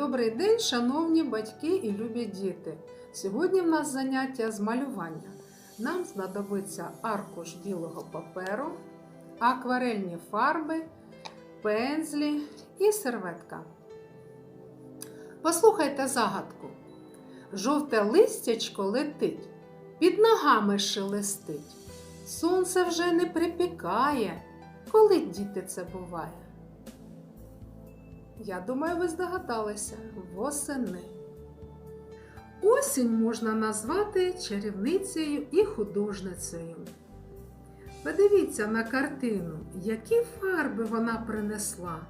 Добрий день, шановні батьки і любі діти! Сьогодні в нас заняття з малювання. Нам знадобиться аркуш білого паперу, акварельні фарби, пензлі і серветка. Послухайте загадку. Жовте листячко летить, під ногами шелестить. Сонце вже не припікає. Коли діти це буває? Я думаю, ви здогадалися восени. Осінь можна назвати чарівницею і художницею. Подивіться на картину, які фарби вона принесла.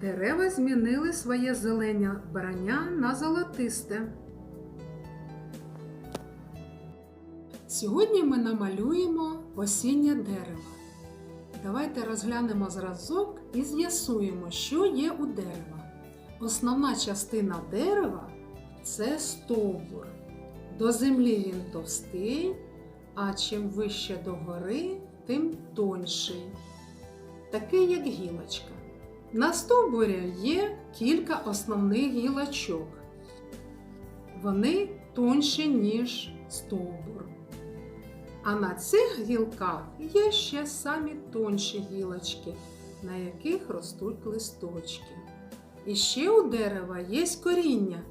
Дерева змінили своє зелене брання на золотисте. Сьогодні ми намалюємо осіннє дерево. Давайте розглянемо зразок і з'ясуємо, що є у дерева. Основна частина дерева це стовбур. До землі він товстий, а чим вище до гори, тим тонший. Такий, як гілочка. На стовбурі є кілька основних гілочок. Вони тонші, ніж стовбур. А на цих гілках є ще самі тонші гілочки, на яких ростуть листочки. І ще у дерева є коріння,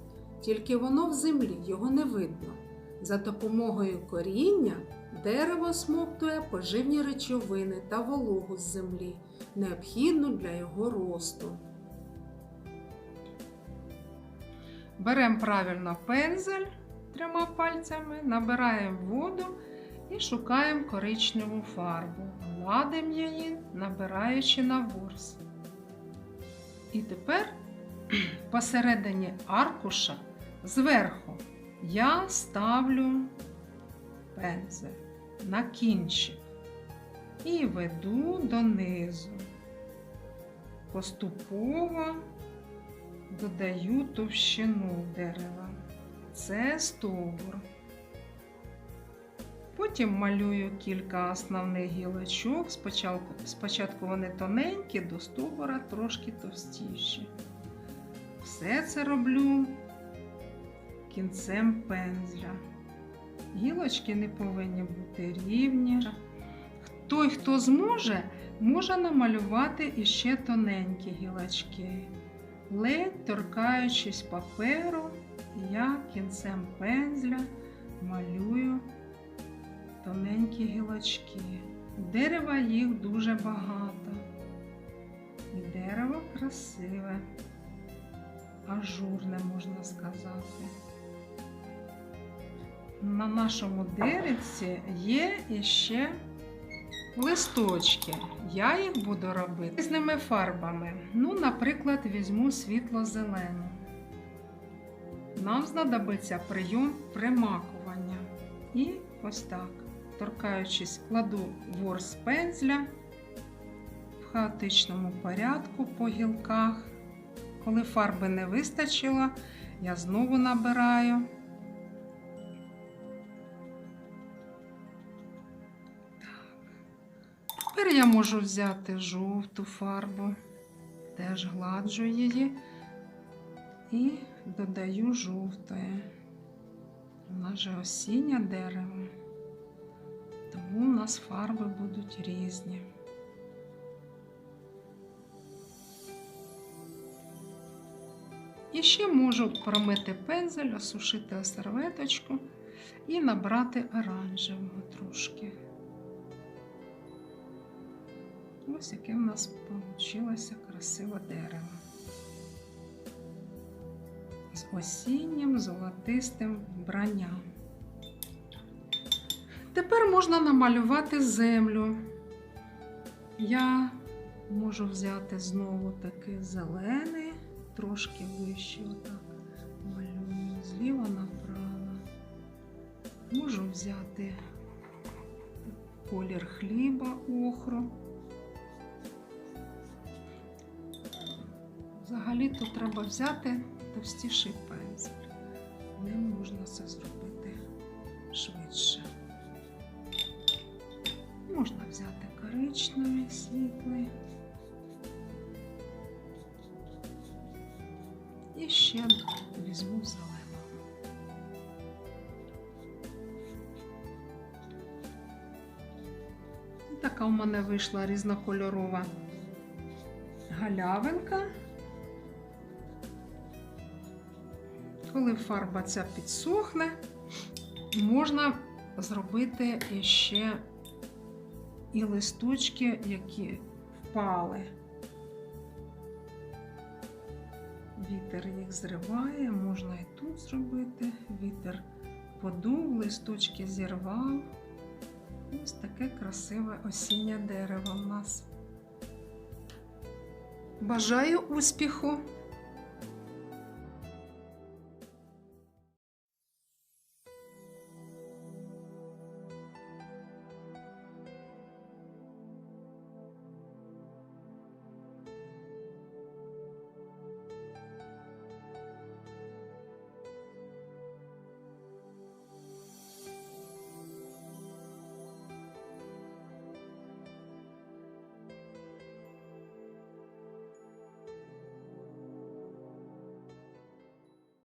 тільки воно в землі, його не видно. За допомогою коріння дерево смоктує поживні речовини та вологу з землі, необхідну для його росту. Беремо правильно пензель трьома пальцями, набираємо воду і шукаємо коричневу фарбу. Гладимо її, набираючи на ворс. І тепер посередині аркуша зверху я ставлю пензель на кінчик і веду донизу. Поступово додаю товщину дерева. Це стовбур. Потім малюю кілька основних гілочок. Спочатку, спочатку вони тоненькі, до стовбура трошки товстіші. Все це роблю кінцем пензля. Гілочки не повинні бути рівні. Той, хто зможе, може намалювати іще тоненькі гілочки. Ледь торкаючись паперу, я кінцем пензля малюю гілочки. Дерева їх дуже багато. І дерево красиве, ажурне, можна сказати. На нашому деревці є іще листочки. Я їх буду робити різними фарбами. Ну, наприклад, візьму світло-зелену. Нам знадобиться прийом примакування. І ось так торкаючись, кладу ворс пензля в хаотичному порядку по гілках. Коли фарби не вистачило, я знову набираю. Тепер я можу взяти жовту фарбу, теж гладжу її і додаю жовтої. Нас же осіннє дерево нас фарби будуть різні. І ще можу промити пензель, осушити серветочку і набрати оранжевого трошки. Ось яке в нас вийшло красиве дерево. З осіннім золотистим вбранням. Тепер можна намалювати землю. Я можу взяти знову таки зелений, трошки вище, отак малюю зліва направо. Можу взяти колір хліба охру. Взагалі тут треба взяти товстіший пензель. Ним можна це зробити швидше. Можна взяти коричневий світлий. І ще візьму зеленого. І Така у мене вийшла різнокольорова галявинка. Коли фарба ця підсохне, можна зробити ще і листочки, які впали. Вітер їх зриває, можна і тут зробити. Вітер подув, листочки зірвав. Ось таке красиве осіннє дерево в нас. Бажаю успіху!